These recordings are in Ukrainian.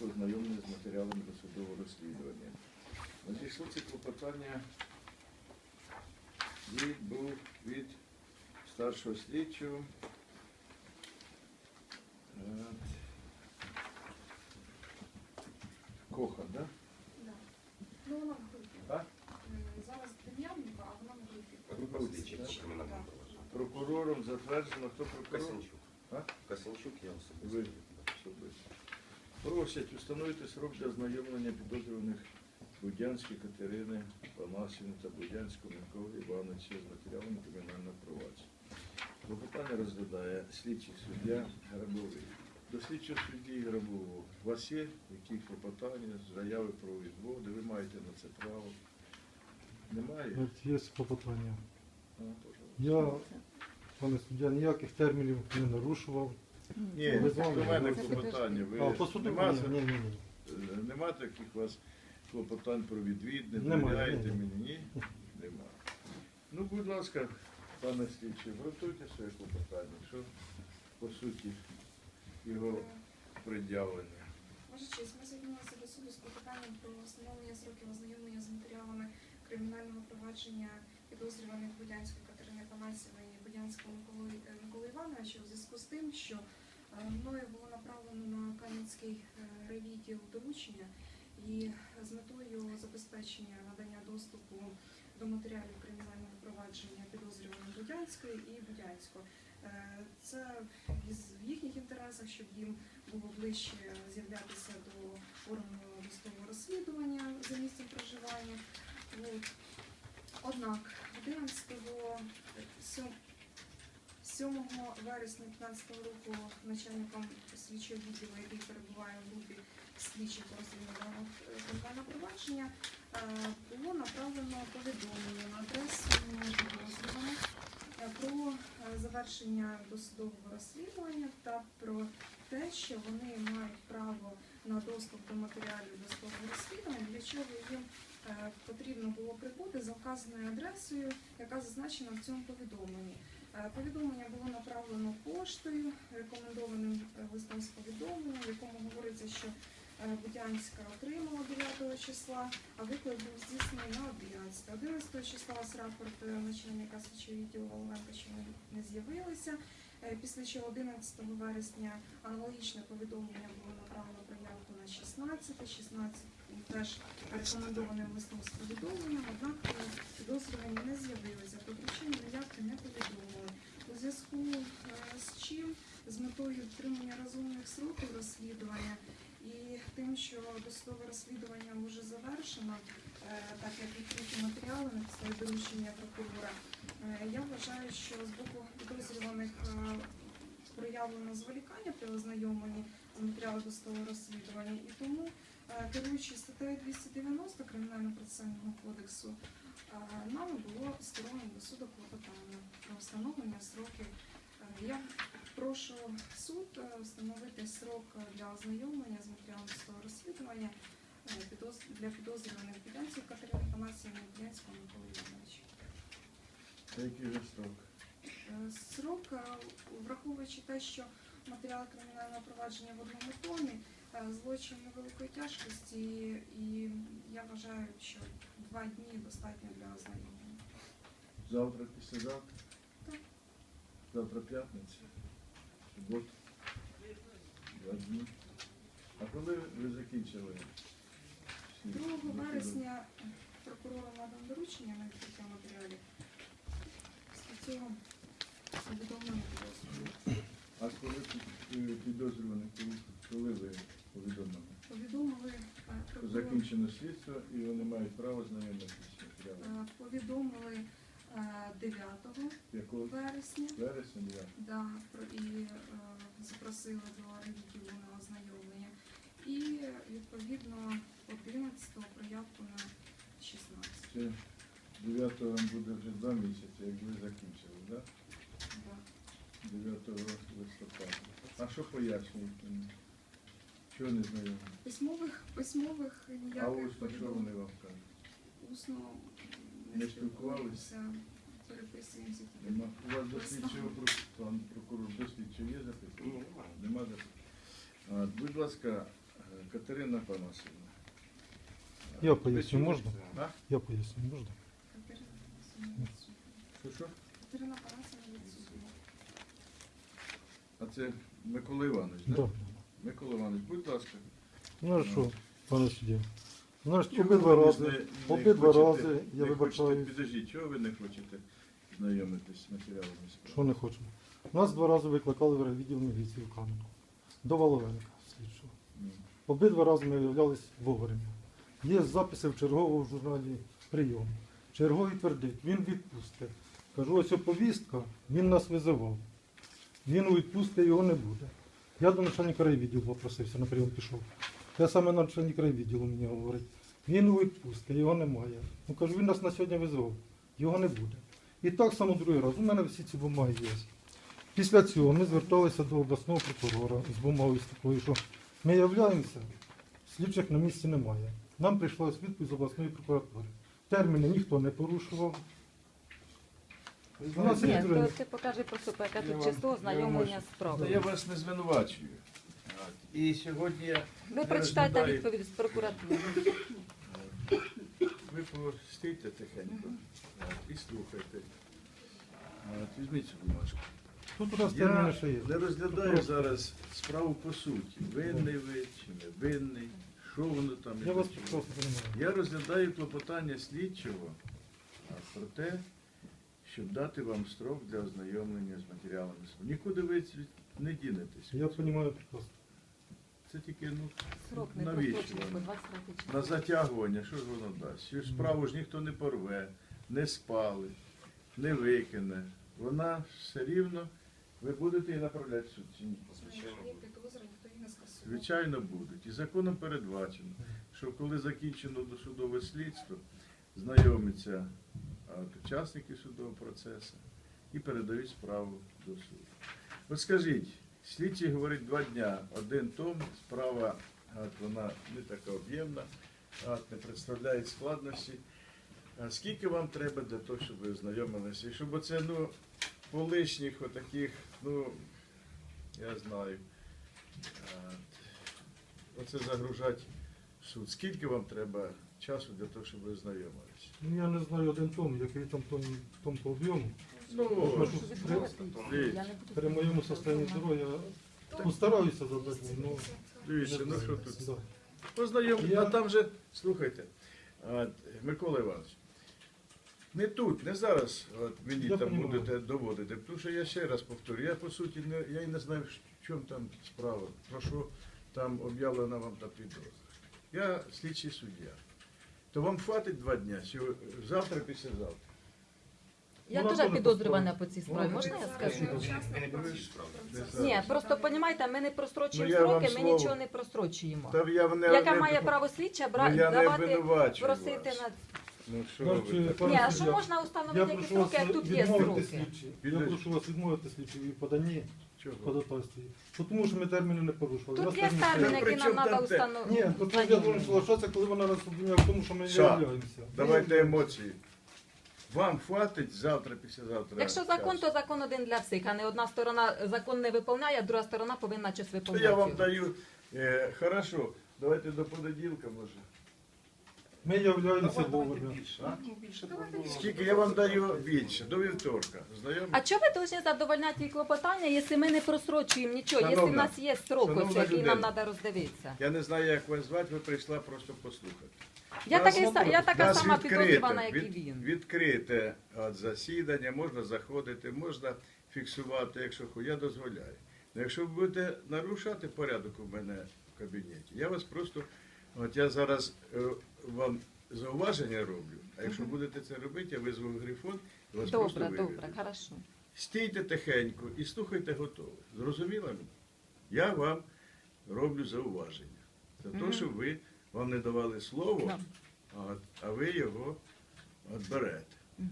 порядку ознайомлення з матеріалами досудового розслідування. Надійшло це клопотання від, був від старшого слідчого. Е, Коха, да? Да. Ну, вона в групі. Так? Е, Зараз Дем'яненко, а вона в групі. Група слідчих так? по кримінальному провадженню. Прокурором затверджено, хто прокурор? Касянчук. А? Касянчук, я Ви. особисто. Просять установити срок для ознайомлення підозрюваних Будянської Катерини Панасівни та Будянського Миколи Івановича з матеріалами кримінального провадження. Клопотання розглядає слідчий суддя Грабовий. До слідчого судді Грабового. У вас є якісь клопотання, заяви про відводи, ви маєте на це право. Немає? Є клопотання. А. Я, пане суддя, ніяких термінів не нарушував. Ні, Ви до мене клопотання. Ви А по суду нема, ні, ні, ні. Е, нема таких у вас клопотань про відвід, не Немає, довіряєте ні, ні. мені? Ні? Нема. Ну, будь ласка, пане слідчий, готуйте своє клопотання, що по суті його пред'явлення. Може честь, ми звернулися до суду з клопотанням про встановлення сроків ознайомлення з матеріалами кримінального провадження підозрюваних Будянської Катерини Панасівної і Будянського Миколи, Миколи Івановича у зв'язку з тим, що мною було направлено на Кам'янський е, райвідділ доручення і з метою забезпечення надання доступу до матеріалів кримінального провадження підозрюваних Будянської і Будянського. Е, Це в їхніх інтересах, щоб їм було ближче з'являтися до органу досудового розслідування за місцем проживання. Однак 11 сьом- 7 вересня 2015 року начальником слідчого відділу, який перебуває в групі слідчих розслідування кримінального провадження, е, було направлено повідомлення на адресу підозрюваних е, про е, завершення досудового розслідування та про те, що вони мають право на доступ до матеріалів досудового розслідування, для чого їм е, потрібно було прибути за вказаною адресою, яка зазначена в цьому повідомленні. Е, Повідомлення було направлено поштою, рекомендованим е, листом з повідомлення, в якому говориться, що е, Будянська отримала 9 числа, а виклик був здійснений на 11. 11 числа з рапорт начальника слідчого відділу Воловенка, що не, з'явилися. Після чого 11 вересня аналогічне повідомлення було направлено про на 16, 16 теж рекомендованим листом з повідомленням, однак е, підозрювані не з'явилися. Про причину явки не повідомили. У зв'язку е, з чим з метою дотримання розумних сроків розслідування і тим, що досудове розслідування вже завершено, е, так як відкриті матеріали на підставі доручення прокурора, е, я вважаю, що з боку підозрюваних е, проявлено зволікання при ознайомленні з матеріалами досудового розслідування, і тому, керуючись статтею 290 Кримінального процесуального кодексу, нами було скеровано до суду клопотання про встановлення сроків. Я прошу суд встановити срок для ознайомлення з матеріалом досудового розслідування е, для підозрюваних Будянської Катерини Панасівни і Будянського Миколи Івановича. Який же срок? Е, Срок, е, враховуючи те, що матеріал кримінального провадження в одному томі, злочин невеликої тяжкості, і я вважаю, що два дні достатньо для ознайомлення. Завтра, післязавтра? Так. Завтра п'ятниця? Субота? Два дні. А коли ви закінчили? всі 2 вересня прокурором надано доручення на відкриття матеріалів. Після цього підозрюваних. А коли пі- підозрюваних, коли- коли ви повідомили? Повідомили е. Закінчено слідство і вони мають право знайомитися з матеріалами. Е, Повідомили е, 9 Якого вересня. вересня я? Да, про і е, запросили до відділу ознайомлення. І відповідно 11-го проявку на 16. Це 9 вам буде вже два місяці, як ви закінчили, так? Да. 9 листопада. А що пояснюють? мені? Чого не знайомі? Письмових письмових А ніяких усно що повідомлень. вони вам кажуть? усно Не спілкувались? Переписуємося тільки. У вас до Листа. слідчого про- пан прокурор до слідчого є запитання? Нема запитань. А, Будь ласка, Катерина Панасівна. Я поясню, можна? А? Я поясню, можна? Катерина Панасівна. Що, що? Катерина Панасівна від. А це Микола Іванович, Да. так? Микола Іванович, будь ласка. Ну а що, пане суддя? Ну ж обидва рази, обидва рази я не вибачаю, хочете- Підождіть, чого ви не хочете знайомитись з матеріалами що не хочемо. Нас два рази викликали в відділ міліції в Кам'янку. До Воловенка слідчого. Обидва рази ми являлись вовремя. Є записи в черговому журналі прийом. Черговий твердить, він відпустить. Кажу, ось повістка, він нас визивав. Він у відпустці його не буде. Я до начальника райвідділу попросився, на прийом пішов. Те саме начальник райвідділу мені говорить. Він у відпустці, його немає. Ну кажу, він нас на сьогодні визвав, його не буде. І так само другий раз. У мене всі ці бумаги є. Після цього ми зверталися до обласного прокурора з бумагою з такою, що ми являємося, слідчих на місці немає. Нам прийшла відповідь з обласної прокуратури. Терміни ніхто не порушував. Ні, то ти покажи просто, яке Я тут число ознайомлення справою. я вас не звинувачую. І сьогодні я Ви прочитайте розглядаю- відповідь з прокуратури. Ви постійте тихенько от, і слухайте. От, Візьміть цю бумажку. Тут Я є. не розглядаю зараз справу по суті. Винний ви чи не винний, що воно там Я і вас до просто розумію. Я розглядаю клопотання слідчого а, про те, щоб дати вам строк для ознайомлення з матеріалами. Нікуди ви не дінетесь. Я розумію прекрасно. Це тільки ну, Срок не навіщо прострочений, бо воно? 23 числа. на затягування, що ж воно дасть? Цю справу ж ніхто не порве, не спали, не викине. Вона все рівно, ви будете її направляти в суд чи ні? Якщо є ніхто її не скасує. Звичайно, будуть. І законом передбачено, що коли закінчено досудове слідство, знайомляться а, учасники судового процесу і передають справу до суду. От скажіть, слідчий говорить два дня, один том, справа от, вона не така об'ємна, не представляє складності. А скільки вам треба для того, щоб ви ознайомилися? І щоб оце, ну, по отаких, ну, я знаю. Оце загружати в суд. Скільки вам треба часу для того, щоб ви знайомилися? Ну я не знаю один том, який там том, том по об'єму. Ну? Дивіться. При моєму стані здоров'я ну, стараюся задати. Ну, дивіться, ну що тут? да. Познайомитися, Я- а там же, слухайте, от, Микола Іванович, не тут, не зараз от, мені Я там понімаю. будете доводити, тому що я ще раз повторю, я по суті не, я і не знаю, в чому там справа, про що там об'явлена вам та підозра. Я слідчий суддя. То вам хватить два дня, сьо- завтра, післязавтра. Я теж підозрювана по цій справі. Можна я скажу? Ні, просто понімаєте, ми не прострочуємо Ну, я строки, ми слово. нічого не прострочуємо. Я не, Яка не- має право слідча Ну, бра... я давати, просити вас. на... Ну що Ну, ви чи так? пане Ні, а що можна установити які строки, як тут є строки? Я прошу вас відмовити слідчі поданні Чого? Бо Тому що ми терміни не порушували. Тут є які при нам треба там установити. Ні, тут я должен соглашатися, коли вона нас обвиняє в тому, що ми не Ша, являємося. Давайте емоції. Вам хватить завтра, післязавтра. Якщо закон, часу? то закон один для всіх, а не одна сторона закон не виконує, а друга сторона повинна щось То виконувати. я вам даю. Е, хорошо, давайте до понеділка може. Ми являємося вовремя. Скільки я вам даю більше, до вівторка. Знайомі? А чого ви повинні задовольняти клопотання, якщо ми не просрочуємо нічого, якщо в нас є строк, ось, який нам треба роздивитися? Я не знаю, як вас звати, ви прийшла просто послухати. Я, Нас- такий, са- я така сама підозрювана, як і від- він. Відкрите от, засідання, можна заходити, можна фіксувати, якщо хо- я дозволяю. Ну, якщо ви будете нарушати порядок у мене в кабінеті, я вас просто, от я зараз е, вам зауваження роблю, а якщо будете це робити, я визву грифон і вас просто Добре, виведу. добре, хорошо. Стійте тихенько і слухайте готово. Зрозуміло мені? Я вам роблю зауваження. За те, Мгм. що ви вам не давали слово, Да. а, а ви його берете. Мгм.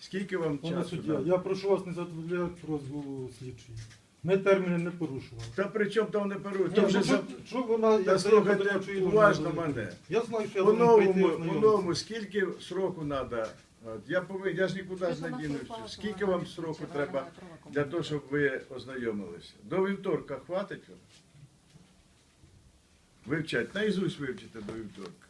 Скільки вам Пане часу? суддя, я прошу вас не задовольняти просьбу слідчої. Ми терміни не порушували. Та при чому там не беруть? Ні, Там ну, вже за... що- вона, Та слухайте знаю, що її уважно мене. Я знаю, що я По прийти новому, по ознайомитися. новому, скільки сроку треба? Я повинен, я ж нікуди ж не дінуся. Скільки вам сроку треба для того, щоб ви ознайомилися? До вівторка хватить вам? Вивчать, наізусть вивчите до вівторка.